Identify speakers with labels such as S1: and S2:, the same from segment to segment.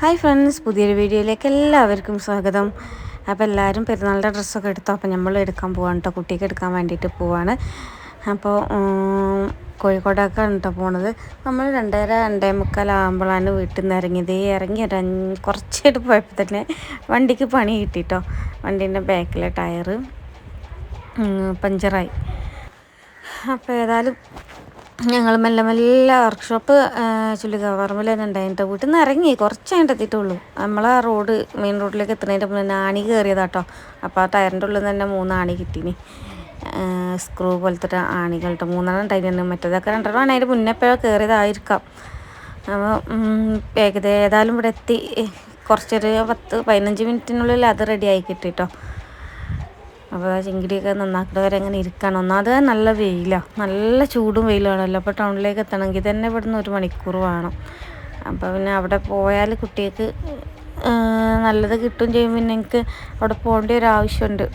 S1: Hi friends പുതിയൊരു വീഡിയോയിലേക്ക് എല്ലാവർക്കും സ്വാഗതം. അപ്പോൾ എല്ലാവരും പെരുന്നാളുടെ ഡ്രസ്സൊക്കെ എടുത്തോ? അപ്പോൾ നമ്മൾ എടുക്കാൻ പോവാണ് കേട്ടോ. കുട്ടിക്ക് എടുക്കാൻ വേണ്ടിയിട്ട് പോവാണ്. അപ്പോൾ ഉം, കോഴിക്കോടൊക്കെ കേട്ടോ പോണത്. നമ്മൾ രണ്ടര രണ്ടേ മുക്കാലാകുമ്പോഴാണ് വീട്ടിൽ നിന്ന് ഇറങ്ങിയത്. ഇറങ്ങി ഒരു കുറച്ചായിട്ട് പോയപ്പോൾ തന്നെ വണ്ടിക്ക് പണി കിട്ടിട്ടോ. വണ്ടീന്റെ ബാക്കിലെ ടയർ പഞ്ചറായി. അപ്പോൾ ഏതായാലും ഞങ്ങൾ മെല്ലെ മെല്ലെ വർക്ക്ഷോപ്പ് ചുള്ളിക്കവർമ്മിൽ തന്നെ ഉണ്ടായിട്ട് വീട്ടിൽ നിന്ന് ഇറങ്ങി കുറച്ചായിട്ട് എത്തിയിട്ടുള്ളൂ. ആ റോഡ് മെയിൻ റോഡിലേക്ക് എത്തുന്നതിന്റെ മുന്നേ ആണി കയറിയതാട്ടോ അപ്പോൾ ആ ടയറിന്റെ ഉള്ളിൽ നിന്ന് തന്നെ മൂന്ന് ആണി കിട്ടീനി സ്ക്രൂ പോലത്തെ കേട്ടോ മൂന്നെണ്ണം ഉണ്ടായിരുന്നു മറ്റേതൊക്കെ രണ്ടെണ്ണം ആണ്. അതിന്റെ മുന്നേ എപ്പോഴോ കയറിയതായിരിക്കാം അപ്പോൾ ഏകദേശം ഏതായാലും ഇവിടെ എത്തി. കുറച്ചൊരു പത്ത് പതിനഞ്ച് മിനിറ്റിനുള്ളിൽ അത് റെഡി ആയി കിട്ടിട്ടോ. അപ്പോൾ ആ ചിങ്കിടിയൊക്കെ നന്നാക്കുന്നത് വരെ അങ്ങനെ ഇരിക്കണം. ഒന്നാമത് നല്ല വെയിലാണ് നല്ല ചൂടും വെയിലാണല്ലോ അപ്പോൾ ടൗണിലേക്ക് എത്തണമെങ്കിൽ തന്നെ ഇവിടുന്ന് ഒരു മണിക്കൂർ വേണം. അപ്പോൾ പിന്നെ അവിടെ പോയാൽ കുട്ടികൾക്ക് നല്ലത് കിട്ടും ചെയ്യും. പിന്നെ എനിക്ക് അവിടെ പോകേണ്ട ഒരു ആവശ്യമുണ്ട്.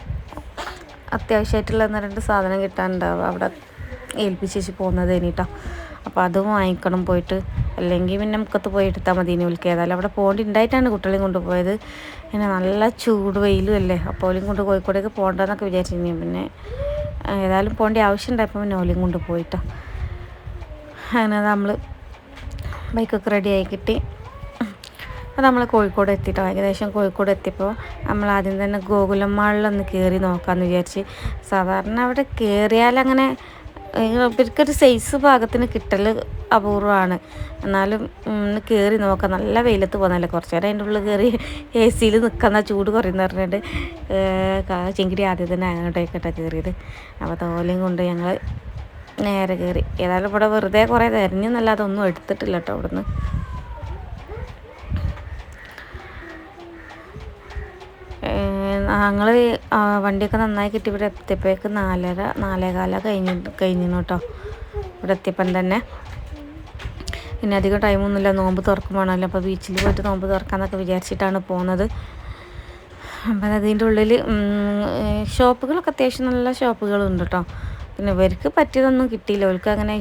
S1: അത്യാവശ്യമായിട്ടുള്ള ഒന്ന് രണ്ട് സാധനം കിട്ടാനുണ്ടാവും. അവിടെ ഏൽപ്പിച്ചേച്ച് പോകുന്നത് ഇനിട്ടോ. അപ്പോൾ അത് വാങ്ങിക്കണം പോയിട്ട്. അല്ലെങ്കിൽ പിന്നെ മുക്കത്ത് പോയി എടുത്താൽ മതി ഇനി വിളിക്കുക. ഏതായാലും അവിടെ പോകേണ്ടി ഉണ്ടായിട്ടാണ് കുട്ടികളെയും കൊണ്ടുപോയത്. പിന്നെ നല്ല ചൂട് വെയിലും അല്ലേ അപ്പോൾ ഓലിയും കൊണ്ട് കോഴിക്കോടേക്ക് പോകണ്ടെന്നൊക്കെ വിചാരിച്ചിരുന്നു. പിന്നെ ഏതായാലും പോകേണ്ട ആവശ്യം ഉണ്ടായപ്പോൾ പിന്നെ ഓലിയും കൊണ്ട് പോയിട്ടോ. അങ്ങനെ നമ്മൾ ബൈക്കൊക്കെ റെഡി ആയി കിട്ടി. അപ്പോൾ നമ്മൾ കോഴിക്കോട് എത്തിയിട്ടോ ഏകദേശം കോഴിക്കോട് എത്തിയപ്പോൾ നമ്മൾ ആദ്യം തന്നെ ഗോകുലം മാളിലൊന്ന് കയറി നോക്കാമെന്ന് വിചാരിച്ച്. സാധാരണ അവിടെ കയറിയാൽ അങ്ങനെ ഇവർക്കൊരു സൈസ് ഭാഗത്തിന് കിട്ടൽ അപൂർവമാണ്. എന്നാലും ഒന്ന് കയറി നോക്കാം. നല്ല വെയിലത്ത് പോകുന്നല്ലേ കുറച്ച് നേരം അതിന്റെ ഉള്ളിൽ കയറി എ സിയിൽ നിൽക്കുന്ന ചൂട് കുറയുന്ന പറഞ്ഞിട്ട് ചെങ്കിരി ആദ്യം തന്നെ അങ്ങോട്ടേക്കട്ടെ കയറിയത് അപ്പോൾ തോലയും കൊണ്ട് ഞങ്ങൾ നേരെ കയറി ഏതായാലും ഇവിടെ വെറുതെ കുറേ തിരഞ്ഞെന്നല്ലാതെ ഒന്നും എടുത്തിട്ടില്ല കേട്ടോ ഇവിടുന്ന് ഞങ്ങൾ വണ്ടിയൊക്കെ നന്നായി കിട്ടി. ഇവിടെ എത്തിയപ്പോഴേക്ക് നാലര നാലേകാല കഴിഞ്ഞു കഴിഞ്ഞു കേട്ടോ ഇവിടെ എത്തിയപ്പം തന്നെ. പിന്നെ അധികം ടൈമൊന്നുമില്ല നോമ്പ് തുറക്കുമ്പോഴാണല്ലോ അപ്പോൾ ബീച്ചിൽ പോയിട്ട് നോമ്പ് തുറക്കാമെന്നൊക്കെ വിചാരിച്ചിട്ടാണ് പോകുന്നത് അപ്പം അതിന്റെ ഉള്ളിൽ ഷോപ്പുകളൊക്കെ അത്യാവശ്യം നല്ല ഷോപ്പുകളുണ്ട് കേട്ടോ പിന്നെ ഇവർക്ക് പറ്റിയതൊന്നും കിട്ടിയില്ല. അവർക്ക് അങ്ങനെ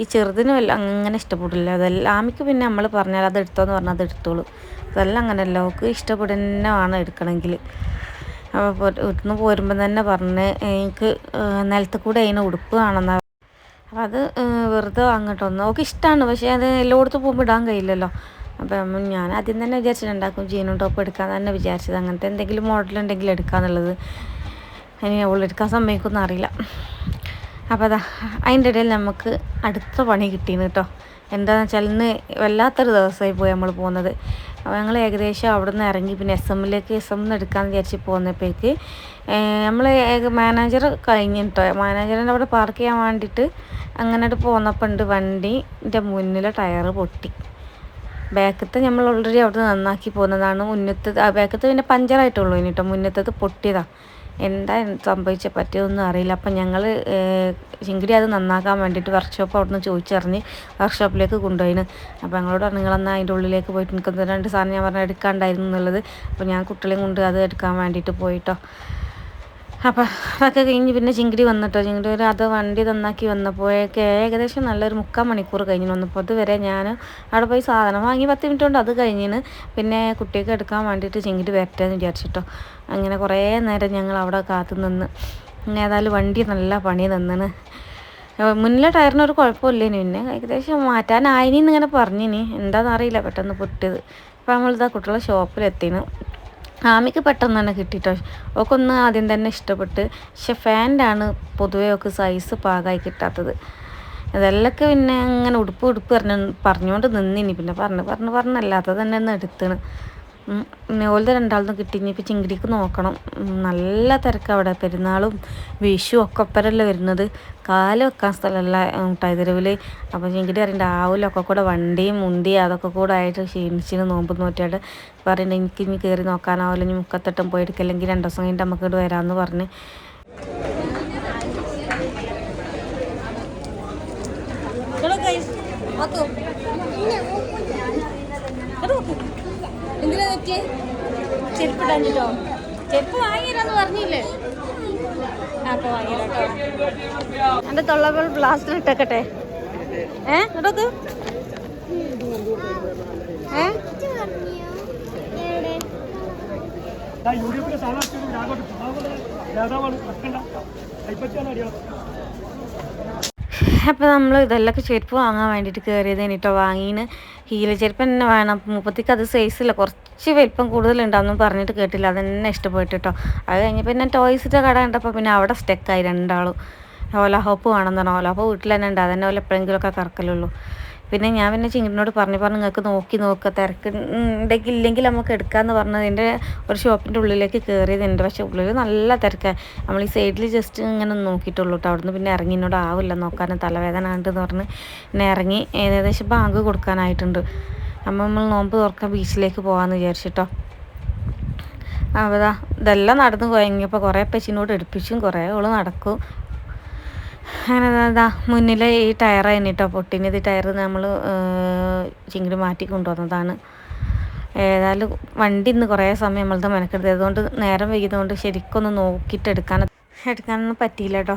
S1: ഈ ചെറുതിന് വല്ല അങ്ങനെ ഇഷ്ടപ്പെടില്ല. അതെല്ലാം ആമിക്ക് പിന്നെ നമ്മൾ പറഞ്ഞാൽ അത് എടുത്തോന്ന് പറഞ്ഞാൽ അത് എടുത്തോളൂ. അതെല്ലാം അങ്ങനെയല്ല. അവൾക്ക് ഇഷ്ടപ്പെടുന്ന വേണം എടുക്കണമെങ്കിൽ. അപ്പോൾ പോരുമ്പോൾ തന്നെ പറഞ്ഞ് എനിക്ക് നിലത്ത് കൂടെ അതിന് ഉടുപ്പ് കാണുന്ന അപ്പം അത് വെറുതെ അങ്ങോട്ട് വന്നു. ഓക്കെ ഇഷ്ടമാണ് പക്ഷേ അത് എല്ലായിടത്തും പോകുമ്പോൾ ഇടാൻ കഴിയില്ലല്ലോ. അപ്പം ഞാൻ ആദ്യം തന്നെ വിചാരിച്ചിട്ടുണ്ടാക്കും ജീനും ടോപ്പ് എടുക്കാൻ തന്നെ വിചാരിച്ചത്. അങ്ങനത്തെ എന്തെങ്കിലും മോഡൽ ഉണ്ടെങ്കിൽ എടുക്കാന്നുള്ളത്. ഇനി അവളെടുക്കാൻ സമ്മതിക്കുമെന്ന് അറിയില്ല. അപ്പോൾ അതാ അതിന്റെ ഇടയിൽ നമുക്ക് അടുത്ത പണി കിട്ടീന്ന് കേട്ടോ. എന്താണെന്ന് വെച്ചാൽ ഇന്ന് വല്ലാത്തൊരു ദിവസമായി പോയി നമ്മൾ പോകുന്നത്. അപ്പോൾ ഞങ്ങൾ ഏകദേശം അവിടെ നിന്ന് ഇറങ്ങി പിന്നെ എസ് എമ്മിലേക്ക് എസ് എമ്മിൽ എടുക്കാമെന്ന് വിചാരിച്ച് പോകുന്നപ്പോഴേക്ക് നമ്മൾ മാനേജർ കഴിഞ്ഞു കേട്ടോ മാനേജറിന്റെ അവിടെ പാർക്ക് ചെയ്യാൻ വേണ്ടിയിട്ട് അങ്ങനെ പോന്നപ്പോൾ ഉണ്ട് വണ്ടിന്റെ മുന്നിലെ ടയർ പൊട്ടി. ബാക്കത്തെ നമ്മൾ ഓൾറെഡി അവിടെ നന്നാക്കി പോകുന്നതാണ് മുന്നത്തത് ആ ബാക്കത്ത് പിന്നെ പഞ്ചറായിട്ടുള്ളൂ ഇനി കേട്ടോ മുന്നത്തത് പൊട്ടിയതാ. എന്താ സംഭവിച്ച പറ്റിയതൊന്നും അറിയില്ല. അപ്പം ഞങ്ങൾ ശിങ്കിരി അത് നന്നാക്കാൻ വേണ്ടിയിട്ട് വർക്ക്ഷോപ്പ് അവിടെ നിന്ന് ചോദിച്ചറിഞ്ഞ് വർക്ക്ഷോപ്പിലേക്ക് കൊണ്ടുപോയിന്. അപ്പോൾ ഞങ്ങളോട് പറഞ്ഞു നിങ്ങളെന്നാൽ അതിന്റെ ഉള്ളിലേക്ക് പോയിട്ട് നിൽക്കുന്ന രണ്ട് സാധനം ഞാൻ പറഞ്ഞാൽ എടുക്കാണ്ടായിരുന്നു എന്നുള്ളത്. അപ്പോൾ ഞാൻ കുട്ടികളെയും കൊണ്ട് അത് എടുക്കാൻ വേണ്ടിയിട്ട് പോയിട്ടോ. അപ്പം അതൊക്കെ കഴിഞ്ഞ് പിന്നെ ചിങ്കിടി വന്നിട്ടോ. ചിങ്കിടി ഒരു അത് വണ്ടി നന്നാക്കി വന്നപ്പോഴേക്ക് ഏകദേശം നല്ലൊരു മുക്കാൽ മണിക്കൂർ കഴിഞ്ഞു വന്നപ്പോൾ അതുവരെ ഞാൻ അവിടെ പോയി സാധനം വാങ്ങി പത്ത് മിനിറ്റ് കൊണ്ട് അത് കഴിഞ്ഞിന്. പിന്നെ കുട്ടിയൊക്കെ എടുക്കാൻ വേണ്ടിയിട്ട് ചിങ്കിടി വരട്ടെ എന്ന് വിചാരിച്ചിട്ടോ. അങ്ങനെ കുറേ നേരം ഞങ്ങൾ അവിടെ കാത്തു നിന്ന്. ഏതായാലും വണ്ടി നല്ല പണി നിന്നിന് മുന്നിലെ ടയറിന് ഒരു കുഴപ്പമില്ലേനി പിന്നെ ഏകദേശം മാറ്റാനായിനി എന്നിങ്ങനെ പറഞ്ഞിനി. എന്താണെന്ന് അറിയില്ല പെട്ടെന്ന് പൊട്ടിയത്. അപ്പോൾ നമ്മളിതാ കുട്ടികളെ ഷോപ്പിലെത്തിന് ആമിക്ക് പെട്ടെന്ന് തന്നെ കിട്ടിട്ടോ. ഓക്കൊന്ന് ആദ്യം തന്നെ ഇഷ്ടപ്പെട്ട്. പക്ഷെ ഫാന്റെ ആണ് പൊതുവേ ഒക്കെ സൈസ് പാകമായി കിട്ടാത്തത്. ഇതെല്ലൊക്കെ പിന്നെ അങ്ങനെ ഉടുപ്പ് ഉടുപ്പ് പറഞ്ഞു പറഞ്ഞുകൊണ്ട് നിന്നിനി. പിന്നെ പറഞ്ഞ് പറഞ്ഞ് പറഞ്ഞല്ലാത്തത് തന്നെ ഒന്ന് എടുത്തണ്. ഉം. രണ്ടാളൊന്നും കിട്ടി ഇനിയിപ്പോൾ ചിങ്കിടിക്ക് നോക്കണം. നല്ല തിരക്കാണ് അവിടെ. പെരുന്നാളും വിഷു ഒക്കെ ഒപ്പരല്ലേ വരുന്നത്. കാൽ വെക്കാൻ സ്ഥലമല്ല ടൈതരവിൽ അപ്പോൾ ചിങ്കിടി അറിയണ്ട ആവിലൊക്കെ കൂടെ വണ്ടിയും മുന്തി അതൊക്കെ കൂടെ ആയിട്ട് ക്ഷീണിച്ചിന് നോമ്പ് നോറ്റിയായിട്ട് പറയണ്ട എനിക്ക് ഇനി കയറി നോക്കാനാവില്ല ഇനി മുക്കത്തട്ടം പോയി എടുക്കല്ലെങ്കിൽ രണ്ട് ദിവസം കഴിഞ്ഞിട്ട് നമുക്ക് ഇവിടെ വരാമെന്ന് പറഞ്ഞ്.
S2: എന്തിനാ പറ്റിയേ ചെരുപ്പ് ഇടാഞ്ഞിട്ടോ? ചെരുപ്പ് വാങ്ങിയില്ലെന്ന് പറഞ്ഞില്ലേ? അപ്പൊ വാങ്ങിയിട്ടോ
S1: എന്റെ തൊള്ളകൾ ബ്ലാസ്റ്റിൽ ഇട്ടേക്കട്ടെ. ഏ ഇടയ്ക്ക് ഏ?
S3: യു ഡി എഫിന്റെ നേതാവാണ് കൈപ്പറ്റിയാണ്
S1: അപ്പോൾ നമ്മൾ ഇതെല്ലാം ചെരുപ്പ് വാങ്ങാൻ വേണ്ടിയിട്ട് കയറിയത് കേട്ടോ വാങ്ങിന്. ഹീല ചെരുപ്പ് തന്നെ വേണം. മുപ്പത്തിക്ക് അത് സൈസില്ല കുറച്ച് വലിപ്പം കൂടുതലുണ്ടാവും പറഞ്ഞിട്ട് കേട്ടില്ല. അത് തന്നെ ഇഷ്ടപ്പെട്ടു കേട്ടോ അത് കഴിഞ്ഞ് പിന്നെ ടോയ്സിന്റെ കട കണ്ടപ്പോൾ പിന്നെ അവിടെ സ്റ്റെക്കായി രണ്ടാളും. ഓല ഹോപ്പ് വേണമെന്ന് പറഞ്ഞു. ഓല ഹോപ്പ് വീട്ടിൽ തന്നെ ഉണ്ട് അതന്നെ ഓല എപ്പോഴെങ്കിലുമൊക്കെ കറക്കലുള്ളൂ പിന്നെ ഞാൻ പിന്നെ ചിങ്ങിനോട് പറഞ്ഞു പറഞ്ഞു നിങ്ങൾക്ക് നോക്കി നോക്കുക തിരക്ക് ഉണ്ടെങ്കിൽ ഇല്ലെങ്കിൽ നമുക്ക് എടുക്കാമെന്ന് പറഞ്ഞതിന്റെ ഒരു ഷോപ്പിന്റെ ഉള്ളിലേക്ക് കയറിയതുണ്ട് പക്ഷേ ഉള്ളിൽ നല്ല തിരക്കാണ് നമ്മൾ ഈ സൈഡിൽ ജസ്റ്റ് ഇങ്ങനെ നോക്കിയിട്ടുള്ളൂ കേട്ടോ അവിടുന്ന് പിന്നെ ഇറങ്ങി എന്നോട് ആവില്ല. നോക്കാൻ തലവേദന ഉണ്ടെന്ന് പറഞ്ഞ്. പിന്നെ ഇറങ്ങി ഏകദേശം ബാങ്ക് കൊടുക്കാനായിട്ടുണ്ട്. അപ്പം നമ്മൾ നോമ്പ് തുറക്കാൻ ബീച്ചിലേക്ക് പോകാമെന്ന് വിചാരിച്ചിട്ടോ. അപ്പോൾ ദാ ഇതെല്ലാം നടന്ന് കുഴങ്ങിയപ്പോൾ കുറേ പച്ചിനോട് എടുപ്പിച്ചും കുറേ ഓൾ നടക്കും. അങ്ങനെ ദാ മുന്നിലെ ഈ ടയർ കഴിഞ്ഞിട്ടോ പൊട്ടിനത് ടയർ നമ്മൾ ചിങ്കിടി മാറ്റി കൊണ്ടുവന്നതാണ്. ഏതായാലും വണ്ടി ഇന്ന് കുറേ സമയം നമ്മളത് മെനക്കെടുത്തത്. അതുകൊണ്ട് നേരം വൈകിയതുകൊണ്ട് ശരിക്കൊന്ന് നോക്കിയിട്ട് എടുക്കാൻ എടുക്കാനൊന്നും പറ്റിയില്ല കേട്ടോ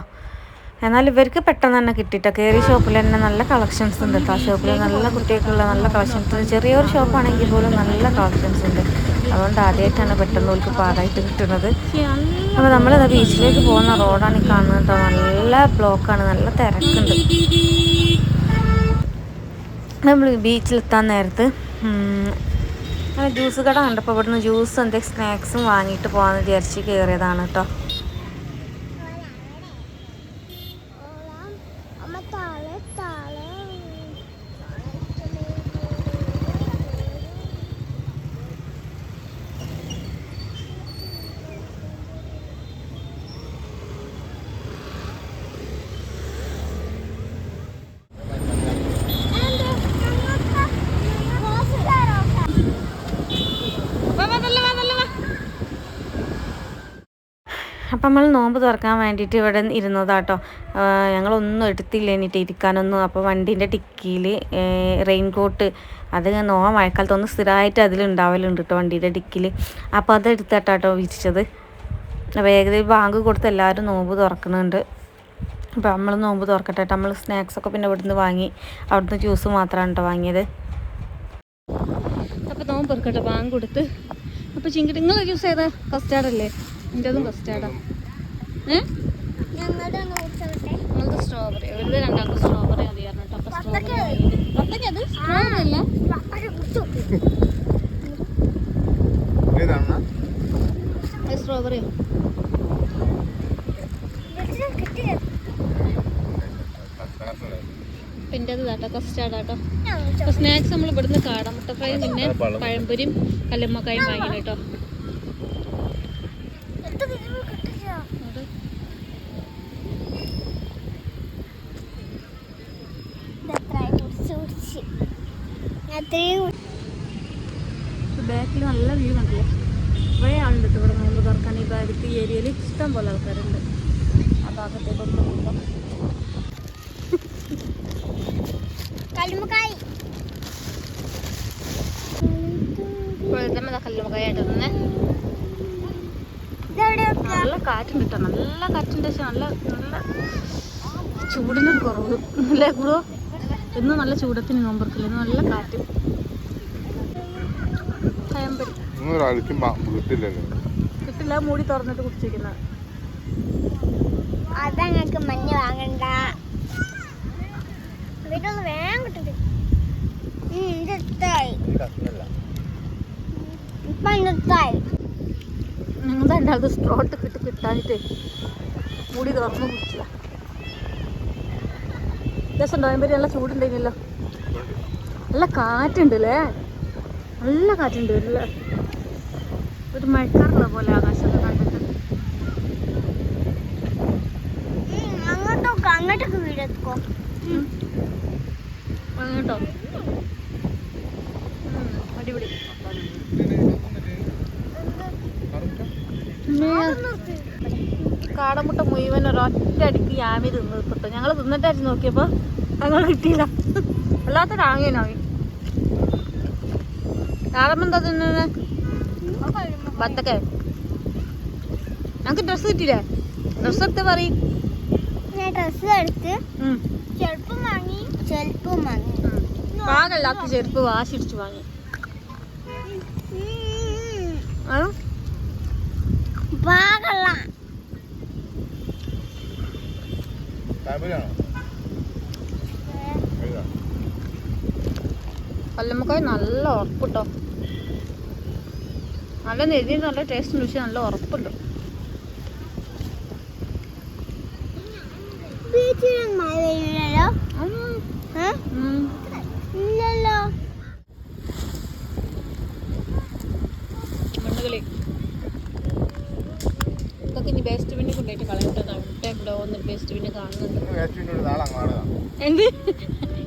S1: എന്നാൽ ഇവർക്ക് പെട്ടെന്ന് തന്നെ കിട്ടിയിട്ടോ കയറി ഷോപ്പിൽ തന്നെ നല്ല കളക്ഷൻസ് ഉണ്ട് ആ ഷോപ്പിൽ നല്ല കുട്ടികൾക്കുള്ള നല്ല കളക്ഷൻസ് ചെറിയൊരു ഷോപ്പാണെങ്കിൽ പോലും നല്ല കളക്ഷൻസ് ഉണ്ട്. അതുകൊണ്ട് ആദ്യമായിട്ടാണ് പെട്ടെന്ന് ഓൾക്ക് പാടായിട്ട് കിട്ടുന്നത്. അപ്പോൾ നമ്മളിത് ബീച്ചിലേക്ക് പോകുന്ന റോഡാണ് ഈ കാണുന്നത് കേട്ടോ. നല്ല ബ്ലോക്കാണ്. നല്ല തിരക്കുണ്ട്. നമ്മൾ ബീച്ചിലെത്താൻ നേരത്ത് ജ്യൂസ് കട കണ്ടപ്പോൾ ഇവിടുന്ന് ജ്യൂസ് എന്തെങ്കിലും സ്നാക്സും വാങ്ങിയിട്ട് പോകാമെന്ന് വിചാരിച്ച് കയറിയതാണ് കേട്ടോ. അപ്പം നമ്മൾ നോമ്പ് തുറക്കാൻ വേണ്ടിയിട്ട് ഇവിടെ ഇരുന്നതാട്ടോ. ഞങ്ങളൊന്നും എടുത്തില്ല എന്നിട്ട് ഇരിക്കാനൊന്നും. അപ്പോൾ വണ്ടീന്റെ ടിക്കിയിൽ റെയിൻ കോട്ട് അത് നോ മഴക്കാലത്തൊന്നും സ്ഥിരമായിട്ട് അതിലുണ്ടാവലുണ്ട് കേട്ടോ വണ്ടീന്റെ ടിക്കിൽ അപ്പോൾ അത് എടുത്തിട്ടാട്ടോ വിരിച്ചത്. അപ്പോൾ ഏകദേശം ബാങ്ക് കൊടുത്ത് എല്ലാവരും നോമ്പ് തുറക്കുന്നുണ്ട്. അപ്പോൾ നമ്മൾ നോമ്പ് തുറക്കട്ടെ. നമ്മൾ സ്നാക്സൊക്കെ പിന്നെ ഇവിടുന്ന് വാങ്ങി അവിടുന്ന് ജ്യൂസ് മാത്രമാണ് കേട്ടോ വാങ്ങിയത്. അപ്പോൾ നോമ്പ് തുറക്കട്ടെ ബാങ്ക് കൊടുത്ത്. അപ്പോൾ ചിങ്കിട്ട് നിങ്ങൾ ജ്യൂസ് ഏതാ? കസ്റ്റാർഡ് അല്ലേ? എന്റെ അതും കസ്റ്റാർഡാ സ്ട്രോബെറി ഇവരുടെ സ്ട്രോബെറി മതിയായിരുന്നു കേട്ടോ സ്ട്രോബെറി പത്തക്ക് അത് സ്ട്രോബെറി അല്ല. സ്ട്രോബെറിയോ പിന്നെ അത് കേട്ടോ കസ്റ്റാർഡ് കേട്ടോ സ്നാക്സ് നമ്മൾ ഇവിടുന്ന് കാടമുട്ട ഫ്രൈ പിന്നെ പഴംപൊരിയും കല്ലുമ്മക്കായും വാങ്ങി കേട്ടോ
S4: എന്ത് കിട്ടിയോ ഇതെത്രയായി കുടിച്ച് കുടിച്ച് ഞാൻ അത്രയും
S1: ബാക്കിൽ നല്ല വ്യൂ കണ്ടില്ലേ കുറേ ആളുണ്ട് ട്ടോ ഇവിടെ നോമ്പ് തുറക്കാൻ ഈ ഭാഗത്ത് ഈ ഏരിയയിൽ ഇഷ്ടം പോലെ ആൾക്കാരുണ്ട്. ആ ഭാഗത്തേക്കൊന്നും തന്നെ
S4: ഇതെവിടെ
S1: നല്ല കാറ്റുണ്ട് കേട്ടോ. നല്ല കാറ്റുണ്ട് പക്ഷെ നല്ല നല്ല ചൂടിന് കുറവ്. അല്ലേ കൂടോ ഇന്ന് നല്ല ചൂടത്തിന് നോമ്പർക്കില്ല ഇന്ന് നല്ല കാറ്റ്. കയമ്പരി
S5: ഒരാൾക്കും കിട്ടില്ലല്ലോ
S1: മൂടി തുറന്നിട്ട് കുടിച്ചിരിക്കുന്നത്.
S4: അതങ്ങൾക്ക് മഞ്ഞ വാങ്ങണ്ട. വീട്ടൊന്ന് വേഗം ഇന്നെത്തായി
S1: ഞങ്ങൾ രണ്ടാമത് സ്ട്രോട്ട് കിട്ടി കിട്ടാനിട്ട് മൂടി തുറന്ന് കുടിച്ചില്ല. രസം നോയമ്പരി നല്ല ചൂടുണ്ടായിരുന്നല്ലോ. നല്ല കാറ്റുണ്ട് അല്ലേ നല്ല കാറ്റുണ്ട് നല്ല ഒരു മഴക്കാറുള്ള പോലെ ആകാശമൊക്കെ കണ്ടിട്ട്.
S4: അങ്ങോട്ടൊക്കെ അങ്ങോട്ടൊക്കെ വീടെത്തുക്കോ
S1: അങ്ങോട്ടോ? അടിപൊളി. കാടമുട്ട മുഴുവൻ ഒരൊറ്റ അടിക്ക് യാമി തിന്നത് കിട്ടും ഞങ്ങൾ തിന്നിട്ടായിരുന്നു നോക്കിയപ്പോൾ ഞങ്ങൾ കിട്ടിയില്ല. അല്ലാത്ത കാങ്ങേനാവി കാടമെന്താ തിന്നുന്നത് ബത്തക്ക നമുക്ക് ഡ്രസ്സ് കിട്ടിയില്ലേ? ഡ്രസ്സ് എടുത്ത് പറയും.
S4: ഞാൻ ഡ്രസ്സ് എടുത്ത് ചെരുപ്പ് വാങ്ങി. ചെരുപ്പ് വാങ്ങി.
S1: പാകല്ലാത്ത ചെരുപ്പ് വാശിടിച്ചു വാങ്ങി. കൊല്ലമ്മക്കായി നല്ല ഉറപ്പ് കേട്ടോ നല്ല നെരി നല്ല ടേസ്റ്റ് ഉണ്ട് പക്ഷെ നല്ല ഉറപ്പുണ്ട്.
S2: മണ്ണുകളി. ഇതൊക്കെ ഇനി വേസ്റ്റ് ബിന്നിൽ കൊണ്ടുപോയിട്ട് കളയട്ടതാണ് ഇവിടെ വന്നിട്ട് വേസ്റ്റ് ബിന്ന് കാണുന്നുണ്ട്. എന്ത്?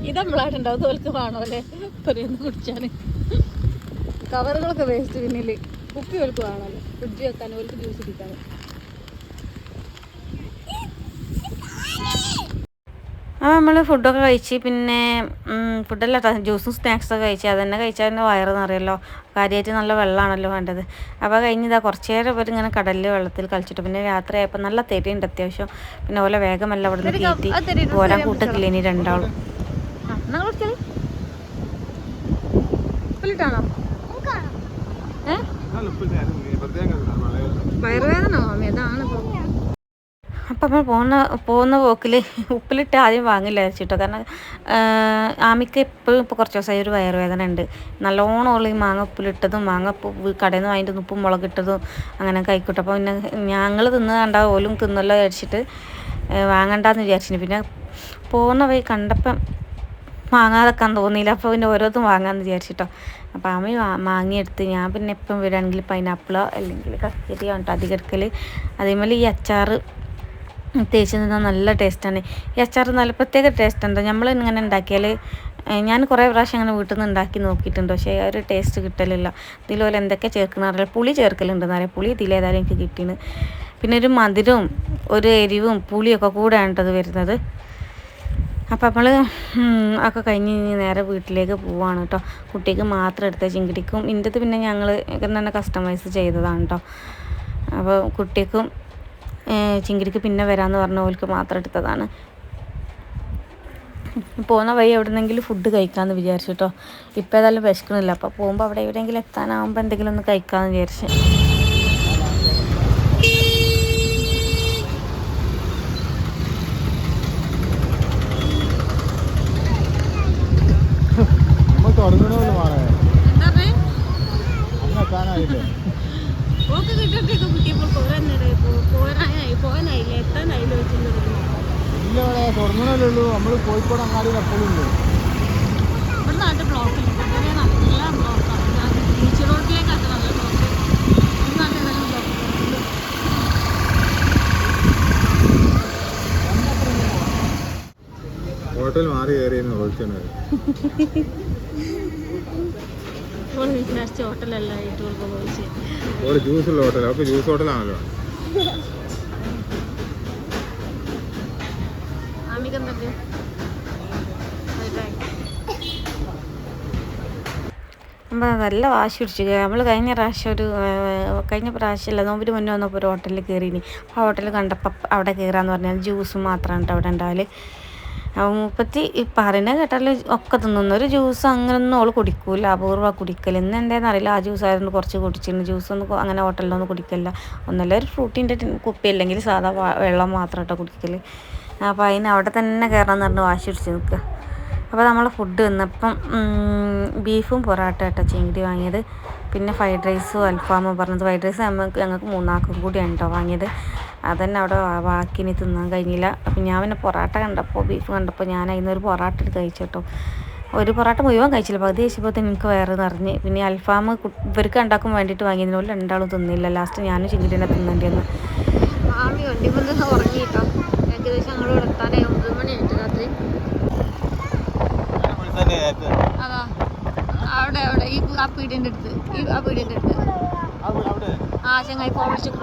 S2: ഇത് നമ്മളായിട്ടുണ്ടാവും തോൽക്ക് വേണോ അല്ലേ? പറയുന്ന കുടിച്ചാൽ കവറുകളൊക്കെ വേസ്റ്റ് ബിന്നിൽ കുപ്പി ഓൽക്ക് വേണമല്ലോ ഫ്രിഡ്ജ് വെക്കാൻ ഒരു ജ്യൂസ് കുടിക്കാൻ.
S1: അപ്പോൾ നമ്മൾ ഫുഡൊക്കെ കഴിച്ച് പിന്നെ ഫുഡല്ല ജ്യൂസും സ്നാക്സൊക്കെ കഴിച്ച് അത് തന്നെ കഴിച്ചാൽ തന്നെ വയറ് നിറയല്ലോ. കാര്യമായിട്ട് നല്ല വെള്ളമാണല്ലോ വേണ്ടത്. അപ്പോൾ കഴിഞ്ഞിതാ കുറച്ച് നേരം ഇവർ ഇങ്ങനെ കടലിൽ വെള്ളത്തിൽ കളിച്ചിട്ട് പിന്നെ രാത്രി ആയപ്പോൾ നല്ല തെരിയുണ്ട് അത്യാവശ്യം. പിന്നെ ഓല വേഗമല്ല അവിടെ നിന്ന് കയറ്റി പോരാൻ കൂട്ടത്തില്ല ഇനി രണ്ടാളും
S2: നിങ്ങൾ കുടിച്ചത്? ഉപ്പിലിട്ടാണോ ഏ? വയറുവേദന
S1: അപ്പം നമ്മൾ പോകുന്ന പോകുന്ന പോക്കിൽ ഉപ്പിലിട്ട് ആദ്യം വാങ്ങില്ല വെച്ചിട്ടോ കാരണം ആമിക്ക് എപ്പോഴും ഇപ്പോൾ കുറച്ച് ദിവസമായി ഒരു വയറുവേദന ഉണ്ട്. നല്ലോണം ഉള്ള ഈ മാങ്ങ ഉപ്പിലിട്ടതും മാങ്ങ കടയിൽ നിന്ന് വാങ്ങിയിട്ട് ഉപ്പും മുളകിട്ടതും അങ്ങനെ കഴിക്കട്ടെ അപ്പോൾ പിന്നെ ഞങ്ങൾ തിന്ന് കണ്ട ഓലും തിന്നല്ലോ വിചാരിച്ചിട്ട് വാങ്ങണ്ടെന്ന് വിചാരിച്ചിട്ടുണ്ട് പിന്നെ പോകുന്ന വഴി കണ്ടപ്പം വാങ്ങാതെക്കാൻ തോന്നിയില്ല. അപ്പോൾ പിന്നെ ഓരോന്നും വാങ്ങാമെന്ന് വിചാരിച്ചിട്ടോ. അപ്പോൾ അമ്മ മാങ്ങിയെടുത്ത് ഞാൻ പിന്നെ എപ്പം വരികയാണെങ്കിൽ പൈനാപ്പിളോ അല്ലെങ്കിൽ കക്കരിയോ കേട്ടോ അധികം എടുക്കൽ അതേപോലെ ഈ അച്ചാർ തേച്ച് തിന്നാൽ നല്ല ടേസ്റ്റാണ്. ഈ അച്ചാർ നല്ല പ്രത്യേക ടേസ്റ്റ് ഉണ്ടോ നമ്മൾ ഇങ്ങനെ ഉണ്ടാക്കിയാൽ ഞാൻ കുറേ പ്രാവശ്യം അങ്ങനെ വീട്ടിൽ നിന്ന് ഉണ്ടാക്കി നോക്കിയിട്ടുണ്ട്. പക്ഷേ ആ ഒരു ടേസ്റ്റ് കിട്ടലില്ല. ഇതിലോലെ എന്തൊക്കെ ചേർക്കുന്ന അറിയില്ല. പുളി ചേർക്കലുണ്ട് എന്നറിയാം പുളി ഇതിലേതായാലും എനിക്ക് കിട്ടിയത് പിന്നെ ഒരു മധുരവും ഒരു എരിവും പുളിയൊക്കെ കൂടെയാണ് കേട്ടത് വരുന്നത്. അപ്പം നമ്മൾ ഒക്കെ കഴിഞ്ഞ് കഴിഞ്ഞ് നേരെ വീട്ടിലേക്ക് പോവാണ് കേട്ടോ കുട്ടിക്ക് മാത്രം എടുത്ത ചിങ്കിടിക്കും. ഇന്റെത് പിന്നെ ഞങ്ങൾ തന്നെ കസ്റ്റമൈസ് ചെയ്തതാണ് കേട്ടോ അപ്പോൾ കുട്ടിക്കും ചിങ്കിടിക്ക് പിന്നെ വരാമെന്ന് പറഞ്ഞ ഓൽക്ക് മാത്രം എടുത്തതാണ്. പോകുന്ന വഴി എവിടെന്നെങ്കിലും ഫുഡ് കഴിക്കാമെന്ന് വിചാരിച്ചു കേട്ടോ ഇപ്പം ഏതായാലും വിശക്കണില്ല. അപ്പോൾ പോകുമ്പോൾ അവിടെ എവിടെയെങ്കിലും എത്താനാകുമ്പോൾ എന്തെങ്കിലും ഒന്ന് കഴിക്കാമെന്ന് വിചാരിച്ചു
S5: നമ്മൾ തുടങ്ങണമല്ലോ മാറേ
S2: എന്താ പറഞ്ഞേ
S5: അന്ന് എത്താനായില്ലേ
S2: ഓക്ക് കിട്ടിയൊക്കെ കിട്ടിയപ്പോൾ പോരാനായി പോരാനായി പോകാനായില്ല എത്താനായില്ല വെച്ചിട്ടുണ്ടെങ്കിൽ
S5: ഇല്ല ഇവിടെ തുടങ്ങണല്ലേ ഉള്ളൂ നമ്മൾ കോഴിക്കോട് അങ്ങാടിയിൽ എപ്പോഴും ഉണ്ട്
S2: ഇവിടെ നാട്ടിൽ ബ്ലോക്ക് ഇല്ല പൊതുവെ നല്ല ബ്ലോക്കാണ് ബീച്ച് റോഡിലേക്കാണ് നല്ല ബ്ലോക്ക് ഈ നാട്ടിൽ നല്ല ബ്ലോക്ക്
S5: ഹോട്ടൽ മാറി കയറിയെന്ന്
S2: വിചാരിച്ച ഹോട്ടലല്ല
S5: ഒരു ജ്യൂസുള്ള ഹോട്ടൽ അവർക്ക് ജ്യൂസ് ഹോട്ടലാണല്ലോ.
S1: നമ്മൾ നല്ല വാശി പിടിച്ചു. നമ്മൾ കഴിഞ്ഞ പ്രാവശ്യം ഒരു കഴിഞ്ഞ കഴിഞ്ഞ പ്രാവശ്യമല്ല നോമ്പിന് മുന്നേ വന്നപ്പോൾ ഒരു ഹോട്ടലിൽ കയറിയിനി ആ ഹോട്ടലിൽ കണ്ടപ്പോൾ അവിടെ കയറാന്ന് പറഞ്ഞാൽ ജ്യൂസ് മാത്രമാണ് അവിടെ ഉണ്ടാവൽ. മുപ്പത്തി പറയുന്ന കേട്ടാൽ ഒക്കെ തിന്നുന്ന. ഒരു ജ്യൂസ് അങ്ങനെയൊന്നും അവൾ കുടിക്കൂല. അപൂർവ കുടിക്കൽ ഇന്ന് എന്താണെന്ന് അറിയില്ല. ആ ജ്യൂസ് ആയതുകൊണ്ട് കുറച്ച് കുടിച്ചിരുന്നു. ജ്യൂസ് ഒന്നും അങ്ങനെ ഹോട്ടലിലൊന്നും കുടിക്കില്ല ഒന്നല്ല ഒരു ഫ്രൂട്ടിന്റെ കുപ്പി അല്ലെങ്കിൽ സാധാ വെള്ളം മാത്രം കേട്ടോ കുടിക്കൽ അപ്പോൾ അതിന് അവിടെ തന്നെ കയറണം എന്ന് പറഞ്ഞ് വാശി പിടിച്ച് നിൽക്കുക അപ്പോൾ നമ്മൾ ഫുഡ് വന്നപ്പം ബീഫും പൊറാട്ട കേട്ടോ ചിങ്കിടി വാങ്ങിയത്. പിന്നെ ഫ്രൈഡ് റൈസും അൽഫാമും പറഞ്ഞത്. ഫ്രൈഡ് റൈസ് നമുക്ക് ഞങ്ങൾക്ക് മൂന്നാക്കും കൂടിയാണ് കേട്ടോ വാങ്ങിയത്. അതന്നെ അവിടെ വാ- ബാക്കിനി തിന്നാൻ കഴിഞ്ഞില്ല. അപ്പം ഞാൻ പിന്നെ പൊറാട്ട കണ്ടപ്പോൾ ബീഫ് കണ്ടപ്പോൾ ഞാൻ അതിന് ഒരു പൊറാട്ട എടുത്ത് കഴിച്ചു കേട്ടോ ഒരു പൊറാട്ട മുഴുവൻ കഴിച്ചില്ല. പകുതി കഴിച്ചപ്പോൾ എനിക്ക് വയറ് നിറഞ്ഞ്. പിന്നെ അൽഫാം ഇവർക്ക് ഉണ്ടാക്കാൻ വേണ്ടിയിട്ട് വാങ്ങിയതിന് പോലെ രണ്ടാളും തിന്നില്ല. ലാസ്റ്റ് ഞാനും ചിങ്കിടിനെ തിന്നേണ്ടിയെന്ന്.
S2: ആമി വണ്ടി ഏകദേശം ഞങ്ങൾ എത്താനായി ഒമ്പത് മണിയായിട്ട് രാത്രി. അതാ. അവിടെ അവിടെ. ഈ ആ പീടിയന്റെ അടുത്ത്. ഈ ആ പീടിയന്റെ അടുത്ത്. ആ ചങ്ങായി ഫോൺ വിളിച്ചിട്ട്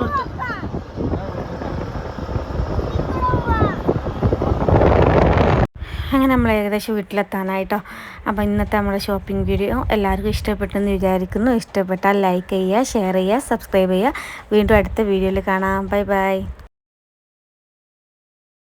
S1: അങ്ങനെ നമ്മൾ ഏകദേശം വീട്ടിലെത്താനായിട്ടോ. അപ്പോൾ ഇന്നത്തെ നമ്മുടെ ഷോപ്പിംഗ് വീഡിയോ എല്ലാവർക്കും ഇഷ്ടപ്പെട്ടെന്ന് വിചാരിക്കുന്നു. ഇഷ്ടപ്പെട്ടാൽ ലൈക്ക് ചെയ്യുക ഷെയർ ചെയ്യുക സബ്സ്ക്രൈബ് ചെയ്യുക. വീണ്ടും അടുത്ത വീഡിയോയിൽ കാണാം. Bye bye